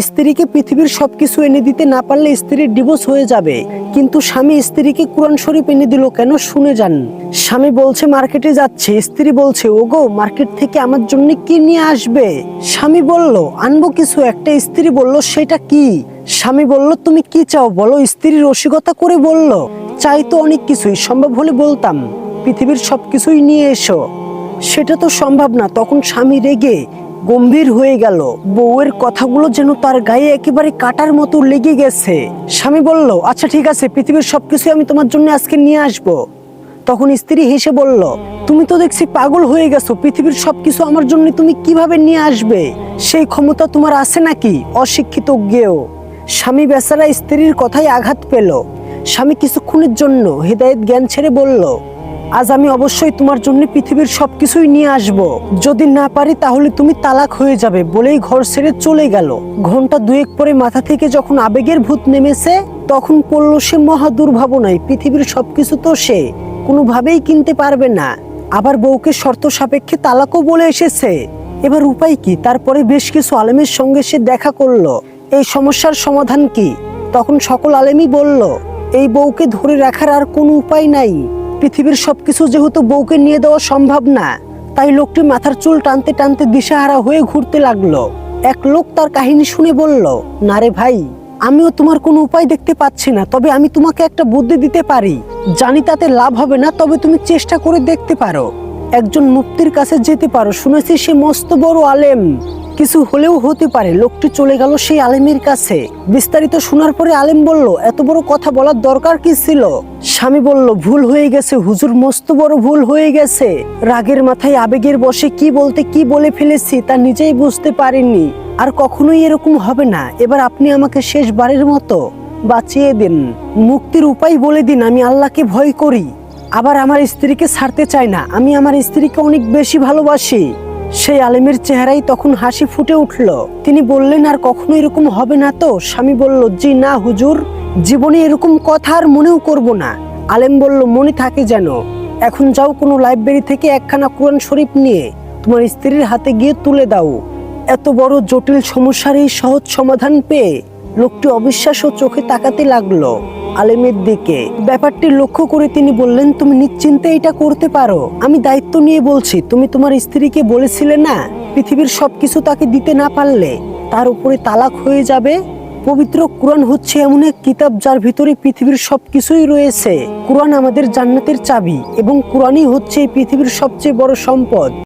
স্ত্রীকে পৃথিবীর সবকিছু এনে দিতে না পারলে স্ত্রীর ডিভোর্স হয়ে যাবে। কিন্তু স্বামী স্ত্রীকে কোরআন শরীফ এনে দিল কেন শুনে যান। স্বামী বলছে, মার্কেটে যাচ্ছে। স্ত্রী বলছে, ওগো, মার্কেট থেকে আমার জন্য কি নিয়ে আসবে? স্বামী বলল, আনব কিছু। একটা স্ত্রী বলল, সেটা কি? স্বামী বলল, তুমি কি চাও বলো? স্ত্রী রসিকতা করে বলল, চাই তো অনেক কিছুই, সম্ভব হলে বলতাম। পৃথিবীর সব কিছুই নিয়ে এসো। সেটা তো সম্ভব না। তখন স্বামী রেগে গম্ভীর হয়ে গেল। বউয়ের কথাগুলো যেন তার গায়ে একেবারে কাটার মতো লেগে গেছে। স্বামী বলল আচ্ছা ঠিক আছে, পৃথিবীর সবকিছু আমি তোমার জন্য আজকে নিয়ে আসব। তখন স্ত্রী হেসে বলল, তুমি তো দেখছি পাগল হয়ে গেছো। পৃথিবীর সবকিছু আমার জন্য তুমি কীভাবে নিয়ে আসবে? সেই ক্ষমতা তোমার আছে নাকি? অশিক্ষিত জ্ঞেয় স্বামী বেচারা স্ত্রীর কথায় আঘাত পেল। স্বামী কিছুক্ষণের জন্য হৃদায়ত জ্ঞান ছেড়ে বলল আজ আমি অবশ্যই তোমার জন্য পৃথিবীর সবকিছুই নিয়ে আসব। যদি না পারি, তাহলে তুমি তালাক হয়ে যাবে বলেই ঘর ছেড়ে চলে গেল। ঘণ্টা দুয়েক পরে মাথা থেকে যখন আবেগের ভূত নেমেছে, তখন পড়ল সে মহা দুর্ভাবনায়, পৃথিবীর সবকিছু তো সে, কোনোভাবেই কিনতে পারবে না। আবার বউকে শর্ত সাপেক্ষে তালাকও বলে এসেছে। এবার উপায় কি? তারপরে বেশ কিছু আলেমের সঙ্গে সে দেখা করল। এই সমস্যার সমাধান কি? তখন সকল আলেমই বলল, এই বউকে ধরে রাখার আর কোনো উপায় নাই। পৃথিবীর সবকিছু যেহেতু বউকে নিয়ে দেওয়া সম্ভব না, তাই লোকটি মাথার চুল টানতে টানতে দিশাহারা হয়ে ঘুরতে লাগল। এক লোক তার কাহিনী শুনে বলল, না রে ভাই, আমিও তোমার কোনো উপায় দেখতে পাচ্ছি না, তবে আমি তোমাকে একটা বুদ্ধি দিতে পারি। জানি তাতে লাভ হবে না, তবে তুমি চেষ্টা করে দেখতে পারো। একজন মুক্তির কাছে যেতে পারো, শুনেছি সে মস্ত বড় আলেম। কিছু হলেও হতে পারে। লোকটি চলে গেল সেই আলেমের কাছে। বিস্তারিত শোনার পরে আলেম বলল, এত বড় কথা বলার দরকার কি ছিল? স্বামী বলল, ভুল হয়ে গেছে, হুজুর, মস্ত বড় ভুল হয়ে গেছে। রাগের মাথায় আবেগের বসে কি বলতে, কি বলে ফেলেছি তা নিজেই বুঝতে পারিনি। আর কখনোই এরকম হবে না। এবার আপনি আমাকে শেষবারের মতো বাঁচিয়ে দিন। মুক্তির উপায় বলে দিন, আমি আল্লাহকে ভয় করি। আবার আমার স্ত্রীকে ছাড়তে চাই না। আমি আমার স্ত্রীকে অনেক বেশি ভালোবাসি। সেই আলেমের চেহারায় তখন হাসি ফুটে উঠল। তিনি বললেন, আর কখনো এরকম হবে না তো? স্বামী বলল, জি না হুজুর, জীবনে এরকম কথা আর মনেও করব না। আলেম বলল, মনে থাকে যেন, এখন যাও কোনো লাইব্রেরি থেকে একখানা কোরআন শরীফ নিয়ে তোমার স্ত্রীর হাতে গিয়ে তুলে দাও। এত বড় জটিল সমস্যার এই সহজ সমাধান পেয়ে লোকটি অবিশ্বাস ও চোখে তাকাতে লাগল। আলেমের দিকে। ব্যাপারটি লক্ষ্য করে তিনি বললেন, তুমি নিশ্চিন্তে এটা করতে পারো। আমি দায়িত্ব নিয়ে বলছি, তুমি তোমার স্ত্রীকে বলেছিলে না? পৃথিবীর সবকিছু তাকে দিতে না পারলে তার উপরে তালাক হয়ে যাবে? পবিত্র কোরআন হচ্ছে এমন এক কিতাব যার ভিতরে পৃথিবীর সবকিছুই রয়েছে। কোরআন আমাদের জান্নাতের চাবি এবং কোরআনই হচ্ছে পৃথিবীর সবচেয়ে বড় সম্পদ।